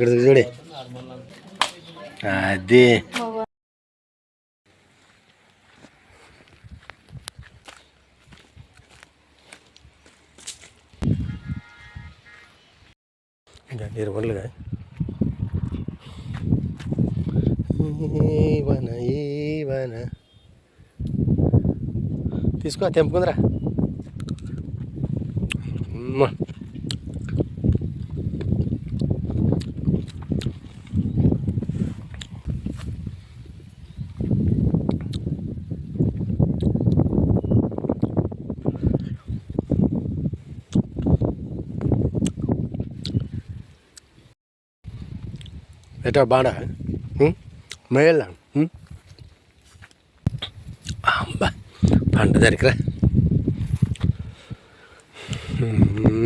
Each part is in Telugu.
ఇక్కడ చూడే. అది. ఇంకా నీరు పండ్లుగా వన ఈ తీసుకో తెంపుకుందిరా. అమ్మ. ఎటో బాడా మేళ అబ్బా పంట దొరికరా చాలా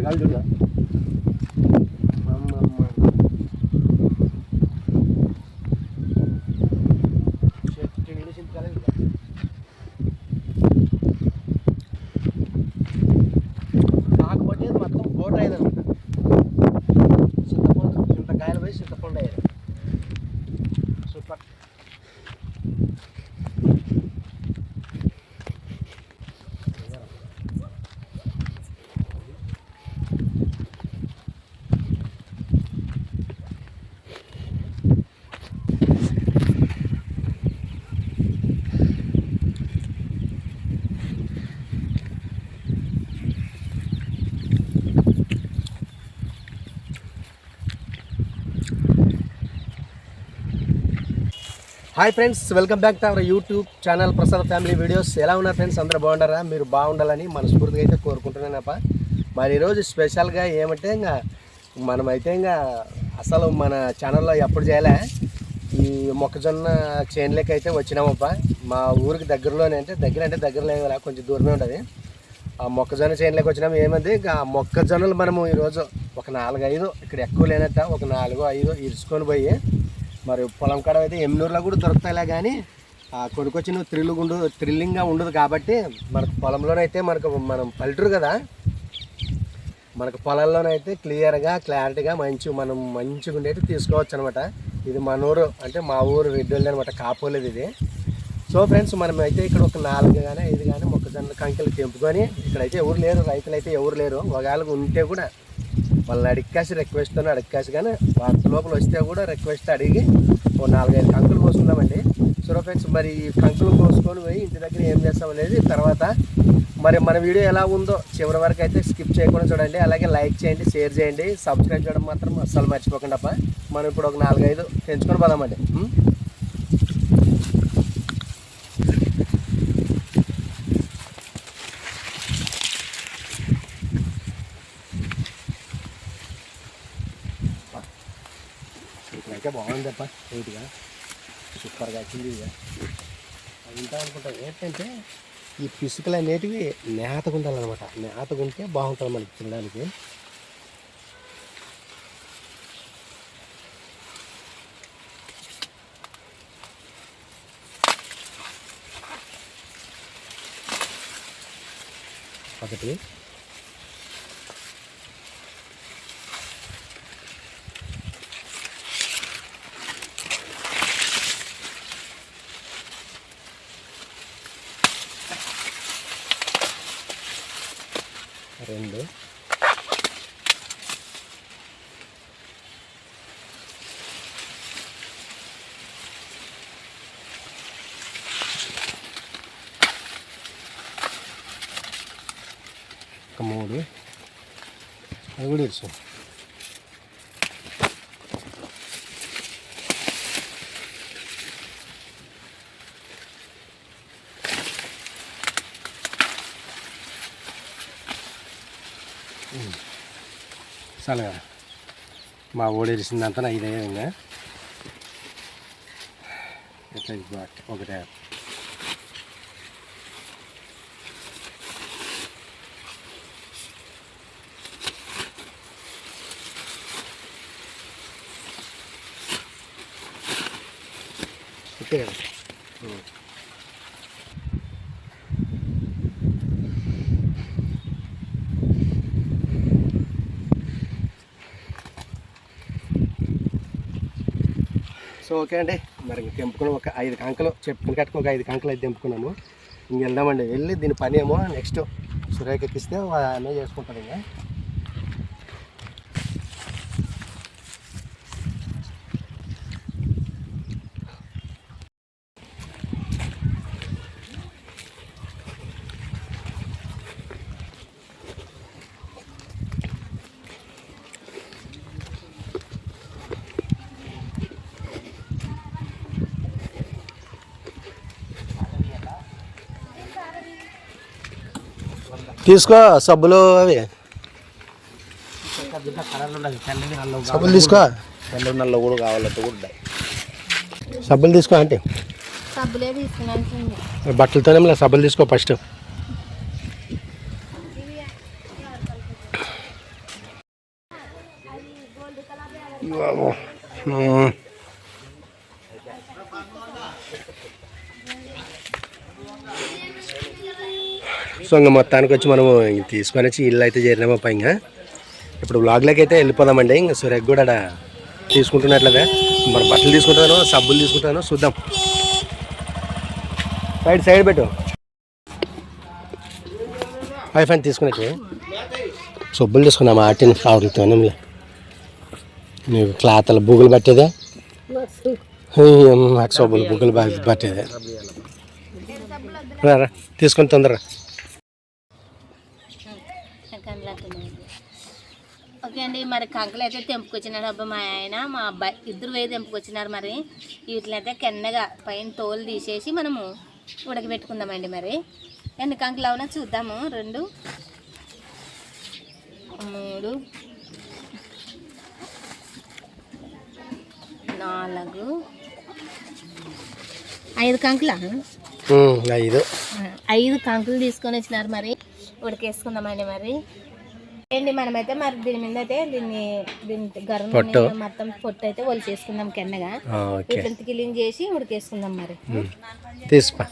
Gel dur ya. Hi friends welcome back to our YouTube channel Prasad family videos. ఎలా ఉన్నారు ఫ్రెండ్స్? అందరూ బాగుండారా మీరు బాగుండాలని మనస్ఫూర్తిగా అయితే కోరుకుంటున్నానప్ప మరి ఈరోజు స్పెషల్గా ఏమంటే ఇంకా మనమైతే ఇంకా అసలు మన ఛానల్లో ఎప్పుడు చేయలే? ఈ మొక్కజొన్న చేనులకి అయితే వచ్చినామప్ప మా ఊరికి దగ్గరలోనే అంటే దగ్గర అంటే దగ్గరలో లేదు కొంచెం దూరమే ఉంటుంది. ఆ మొక్కజొన్న చేనులోకి వచ్చినాము ఏమంది ఇంకా ఆ మొక్కజొన్నలు మనము ఈరోజు ఒక నాలుగు ఐదు ఇక్కడ ఎక్కువ లేనట్ట ఒక నాలుగు ఐదు ఇరుచుకొని పోయి మరి పొలం కాడ అయితే ఎమ్నూరులో కూడా దొరుకుతాయిలే కానీ ఆ కొనుకొచ్చిన థ్రిల్ ఉండు థ్రిల్లింగ్గా ఉండదు కాబట్టి మనకు పొలంలోనైతే మనకు మనం పల్లెటూరు కదా మనకు పొలాల్లోనైతే క్లియర్గా క్లారిటీగా మంచి మనం మంచిగా ఉండేది తీసుకోవచ్చు అనమాట ఇది మన ఊరు అంటే మా ఊరు రెడ్డి అనమాట కాపోలేదు ఇది. సో ఫ్రెండ్స్ మనం అయితే ఇక్కడ ఒక నాలుగు కానీ ఐదు కానీ మొక్కజొన్న కంకెలు తెంపుకొని ఇక్కడైతే ఎవరు లేరు రైతులు అయితే ఎవరు లేరు. ఒకవేళ ఉంటే కూడా వాళ్ళని అడిక్కాసి రిక్వెస్ట్ అడిక్కాసి కానీ వాళ్ళ లోపల వస్తే కూడా రిక్వెస్ట్ అడిగి ఓ నాలుగైదు కంకులు కోసుకుందామండి సో ఫ్రెండ్స్ మరి ఈ కంకులు కోసుకొని పోయి ఇంటి దగ్గర ఏం చేస్తాం అనేది తర్వాత మరి మన వీడియో ఎలా ఉందో చివరి వరకు అయితే స్కిప్ చేయకుండా చూడండి. అలాగే లైక్ చేయండి షేర్ చేయండి. సబ్స్క్రైబ్ చేయడం మాత్రం అస్సలు మర్చిపోకుండా మనం ఇప్పుడు ఒక నాలుగైదు పెంచుకొని పోదామండి. బాగుందప్ప నీట్గా. సూపర్గా వచ్చింది ఇక అది ఉంటా అనుకుంటా ఏంటంటే ఈ పిసుకలు అనేటివి నేతగా ఉండాలన్నమాట. నేతగా ఉంటే బాగుంటుంది మనకి తినడానికి. ఒకటి రెండు ఒక మూడు. అది కూడా ఇచ్చు చాలుగా మా ఓడేసిందంతా ఇదే విధంగా ఒకటే. ఓకే కదా సో ఓకే అండి. మరి ఇంక తెంపుకున్నాం. ఒక ఐదు కంకలు చెప్పుకుని కట్టుకుని ఒక ఐదు కంకలు అయితే తెంపుకున్నాము. ఇంక వెళ్దామండి. వెళ్ళి దీని పని ఏమో నెక్స్ట్ సురేఖ ఎక్కిస్తే అన్నీ చేసుకుంటాడు ఇంకా. తీసుకో సబ్బులు అవి. సబ్బులు తీసుకో. తెల్ల నల్ల కూడా కావాలంటే కూడా ఉంటాయి. సబ్బులు తీసుకో అంటే సబ్బులే తీసుకున్నాను బట్టలతోనే సబ్బులు తీసుకో ఫస్ట్. సో ఇంకా మొత్తానికి వచ్చి మనము తీసుకొని వచ్చి ఇల్లు అయితే చేరినామా పైగా. ఇప్పుడు బ్లాగ్లోకి అయితే వెళ్ళిపోదామండి. ఇంకా సురేఖ్ కూడా తీసుకుంటున్నట్లదే తీసుకుంటున్నట్లుగా. మరి బట్టలు తీసుకుంటాను సబ్బులు తీసుకుంటాను చూద్దాం. సైడ్ సైడ్ పెట్టు. వైఫ్ అని తీసుకున్నట్టు సబ్బులు తీసుకున్నాము ఆటిని కావడంతో నీకు క్లాతలు బుగ్గులు పట్టేదే. సబ్బులు బుగ్గులు పట్టేదే. రా తీసుకొని తొందరగా. ఓకే అండి. మరి కంకలు అయితే తెంపుకొచ్చినాడు అబ్బా మా ఆయన మా అబ్బాయి. ఇద్దరు వేయి తెంపుకొచ్చినారు మరి. వీటినైతే కెన్నగా పైన తోలు తీసేసి మనము ఉడకబెట్టుకుందామండి మరి. ఎన్ని కంకులు అవునా చూద్దాము. రెండు మూడు నాలుగు ఐదు కంకులా? ఐదు. ఐదు కంకులు తీసుకొని వచ్చినారు మరి. ఉడికేసుకుందామండి మరి. ఏంటి మనమైతే మరి దీని మీద అయితే దీన్ని దీని గరం పొట్టు. మొత్తం పొట్టు అయితే ఒలిచేసుకుందాం కెన్నగా ఆ, ఓకే. వీటిని క్లీన్ చేసి ఉడికేసుకుందాం మరి. తీసుకో.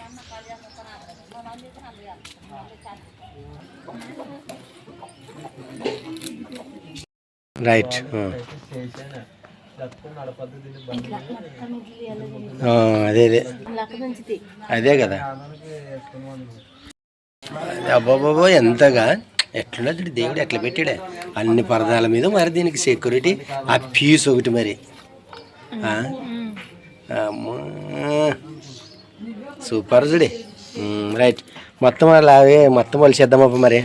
రైట్. ఇట్లా అదే అదే. అదే కదా. అబ్బాబాబో ఎంతగా? ఎట్లున్నది? దేవుడు ఎట్లా పెట్టాడే? అన్ని పరదాల మీద మరి దీనికి సెక్యూరిటీ ఆ ఫీజు ఒకటి మరి. అమ్మా. సూపర్ చూడే రైట్. మొత్తం అలాగే మొత్తం వాళ్ళు చేద్దామప్ప మరి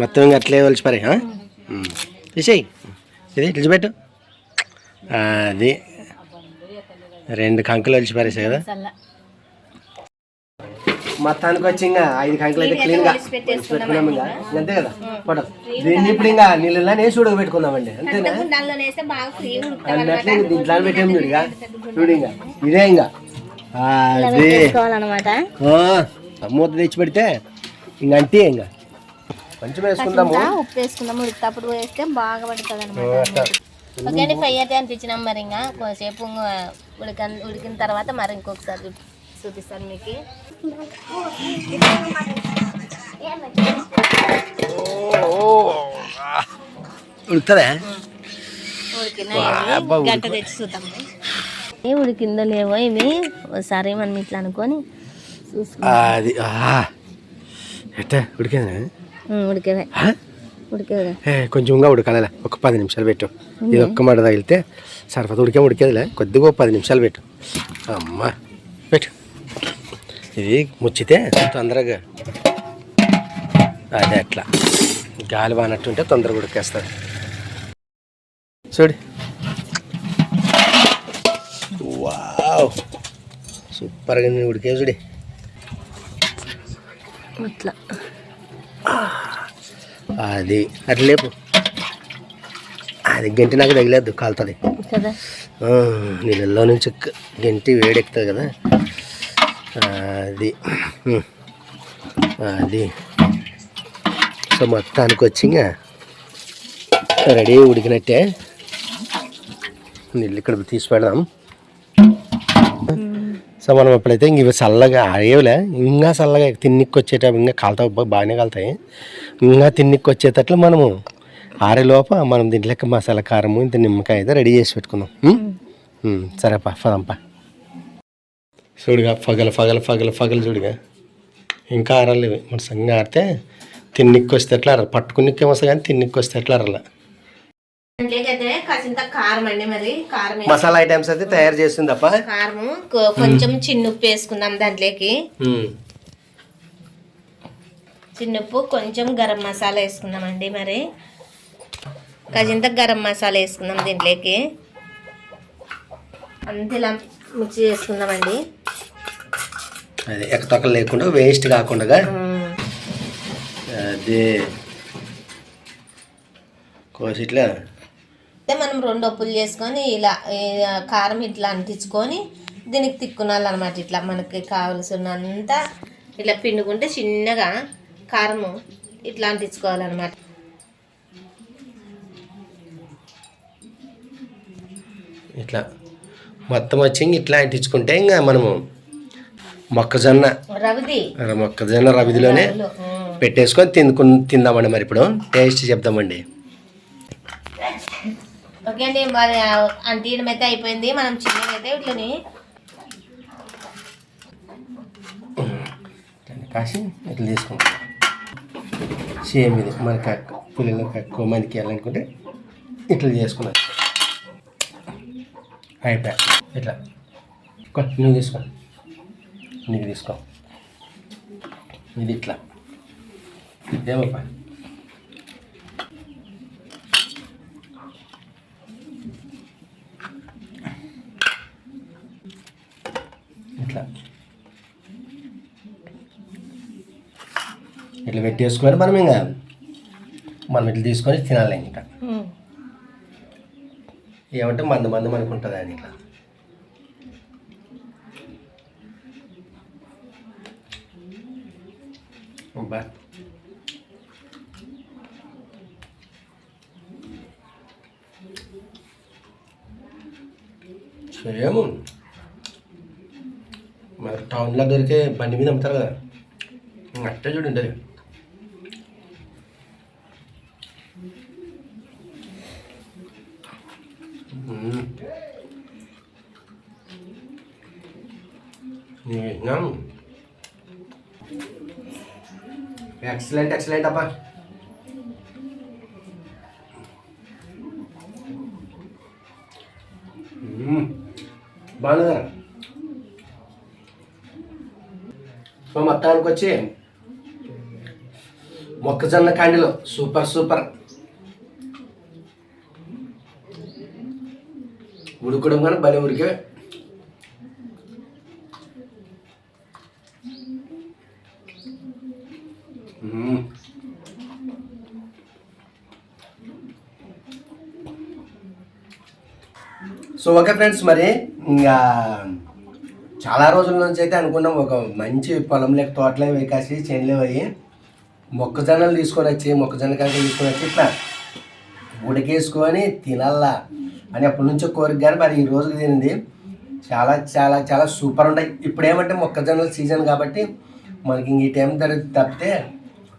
మొత్తం ఇంకా అట్లే వలిసి మరి తీసేయి. ఇది ఇట్లా పెట్టు అది. రెండు కంకులు వలిసి పారేసాయి కదా. మొత్తానికి వచ్చి ఇంకా ఐదు కంకులు అయితే క్లీన్గా పెట్టుకున్నాం ఇంకా. అంతే కదా? పడు దీన్ని ఇప్పుడు ఇంకా నీళ్ళలో వేసి అంతేనా? వేస్తే బాగా ఫ్రీ అన్నట్లు ఇంక దీంట్లో పెట్టాము చూడు ఇక. చూడు ఇంకా. ఇదే ఇంకా. అది. మూత తెచ్చి పెడితే ఇంక అంతే ఇంకా. కొంచెం వేసుకుందాము. ఉప్పు వేసుకుందాం ఉడికేటప్పుడు వేస్తే బాగా పడుతుంది అనమాట ఓకే అండి ఫ్రై అయితే అనిపించినాం మరి ఇంకా. కొంచెంసేపు ఇంకా ఉడిక ఉడికిన తర్వాత మరి ఇంకొకసారి చూపిస్తాను మీకు. ఉడికిన గంట తెచ్చి చూద్దాం. ఉడికిందో లేవో ఇవి ఒకసారి మనం ఇట్లా అనుకొని అది. ఎట్టా? ఉడికేదా? ఉడికేవే ఆ? ఉడికేవే ఏ, కొంచెం ఇంకా ఉడకాలి ఒక పది నిమిషాలు పెట్టు. ఇది ఒక్క మాట తగిలితే సరిపోత ఉడికే ఉడికేదిలే. కొద్దిగా పది నిమిషాలు పెట్టు. అమ్మా. పెట్టు. ఇది ముచ్చితే తొందరగా అదే అట్లా. గాలి బానట్టుంటే తొందరగా ఉడికేస్తుంది చూడు. వావ్. సూపర్గా ఉడికే చూడి. ఇట్లా అది. అట్లా లేపు. అది గంటి నాకు తగిలేదు కాలుతుంది. నీళ్ళల్లో నుంచి గంటి వేడెక్కుతుంది కదా. అది. అది. సో మొత్తానికి వచ్చి ఇంకా రెడీ ఉడికినట్టే. నీళ్ళు ఇక్కడ తీసి పెడదాం. సో మనం ఎప్పుడైతే ఇంక ఇవి చల్లగా ఆడేవిలే ఇంకా చల్లగా తిన్నిక్కి వచ్చేటప్పుడు ఇంకా కాలుతాయి. బా- బాగానే కాలుతాయి. ఇంకా తిన్నిక్కి వచ్చేటట్లు మనము ఆరే లోప మనం దీంట్లోకి మసాలా కారము ఇంత నిమ్మకాయ అయితే రెడీ చేసి పెట్టుకుందాం. సరేపా పదంపా. చూడుగా పగల పగల పగల పగల చూడుగా. ఇంకా ఆరాలి మన సంగా ఆడితే తిన్నిక్కి వస్తే ఎట్లా ఆరాలి పట్టుకునిక్కి వస్తే కానీ తిన్నిక్కి వస్తే ఎట్లా కారం అండి కారం వేసి- మసాలా ఐటమ్స్ అయితే తయారు చేసిందప్ప. కారము కొ- కొంచెం చిన్నుప్పు వేసుకుందాం దాంట్లోకి. చిన్నుప్పు కొంచెం గరం మసాలా వేసుకుందామండి మరి. కాసింత గరం మసాలా వేసుకుందాం దీంట్లోకి. అంతే ఇలా మిక్స్ చేసుకుందామండి అదే ఎక్కతొక్కలు లేకుండా వేస్ట్ కాకుండా. అదే కోసి ఇట్లా అయితే మనం రెండు ఒప్పులు చేసుకొని ఇలా కారం ఇట్లా అంటించుకొని దీనికి తిక్కునాలన్నమాట ఇట్లా మనకి కావలసినంత ఇట్లా పిండుకుంటే చిన్నగా కారము ఇట్లా అంటించుకోవాలన్నమాట ఇట్లా మొత్తం వచ్చి ఇట్లా అంటించుకుంటే ఇంకా మనము మొక్కజొన్న మొక్కజొన్న రవిదిలోనే. పెట్టేసుకొని తినుకు తిందామండి మరి ఇప్పుడు. టేస్ట్ చెప్దామండి. ఓకే అండి మరి అంటీయడం అయితే అయిపోయింది. మనం చిన్నగా అయితే ఇట్లని కాసి ఇట్లా తీసుకుంటాం సేమ్ ఇది మనకి ఎక్కువ మందికి వెళ్ళాలనుకుంటే ఇట్లా చేసుకున్నాం అయిపోయా. ఇట్లా. కొ- నువ్వు తీసుకో. నీకు తీసుకో. ఇది ఇట్లా. ఇదేమప్పా ఇట్లా. ఇట్లా పెట్టేసుకొని మనం ఇంకా మనం ఇట్లా తీసుకొని తినాలి ఇంకా. ఏమంటే మందు మందు మనకు ఉంటుంది అని ఇట్లా. సేమ్ మరి టౌన్లో దొరికే బండి మీద అమ్ముతారు కదా. అట్టే చూడండి ఎక్సలెంట్ ఎక్సలెంట్ అబ్బా. బాగుందా సో మొత్తానికి వచ్చి మొక్కజొన్న కాండిలో. Super super. ఉడకడం కానీ భలే ఉడికే. సో ఓకే ఫ్రెండ్స్ మరి ఇంకా చాలా రోజుల నుంచి అయితే అనుకున్నాం ఒక మంచి పొలం లేక తోటలే వేకాసి చేనులే అయ్యి మొక్కజొన్నలు తీసుకొని వచ్చి మొక్కజొన్న కాయలు తీసుకొని వచ్చి ఇట్లా ఉడికేసుకొని తినాలా. అని అప్పటి నుంచో కోరిక కానీ మరి ఈ రోజు తినింది చాలా చాలా చాలా సూపర్ ఉంటాయి ఇప్పుడు ఏమంటే మొక్కజొన్నల సీజన్ కాబట్టి మనకి ఇంక ఈ టైం ధర తప్పితే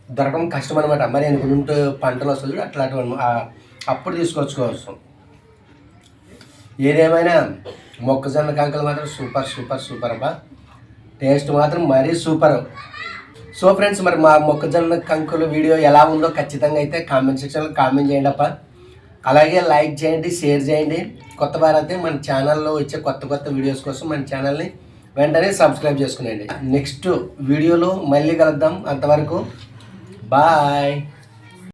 దొరకడం కష్టం అనమాట మరి అనుకుంటూ పంటలు వస్తుంది అట్లాంటివి అట్లాంటి అప్పుడు తీసుకొచ్చుకోవచ్చు. ఏదేమైనా మొక్కజొన్న కంకలు మాత్రం సూపర్ సూపర్ సూపర్ అబ్బా. టేస్ట్ మాత్రం మరీ సూపర్ సో ఫ్రెండ్స్ మరి మా మొక్కజొన్న కంకులు వీడియో ఎలా ఉందో ఖచ్చితంగా అయితే కామెంట్ సెక్షన్లో కామెంట్ చేయండి అప్ప అలాగే లైక్ చేయండి షేర్ చేయండి. కొత్త వారైతే మన ఛానల్లో వచ్చే కొత్త కొత్త వీడియోస్ కోసం మన ఛానల్ని వెంటనే సబ్స్క్రైబ్ చేసుకునేయండి నెక్స్ట్ వీడియోలో మళ్ళీ కలుద్దాం. అంతవరకు బాయ్.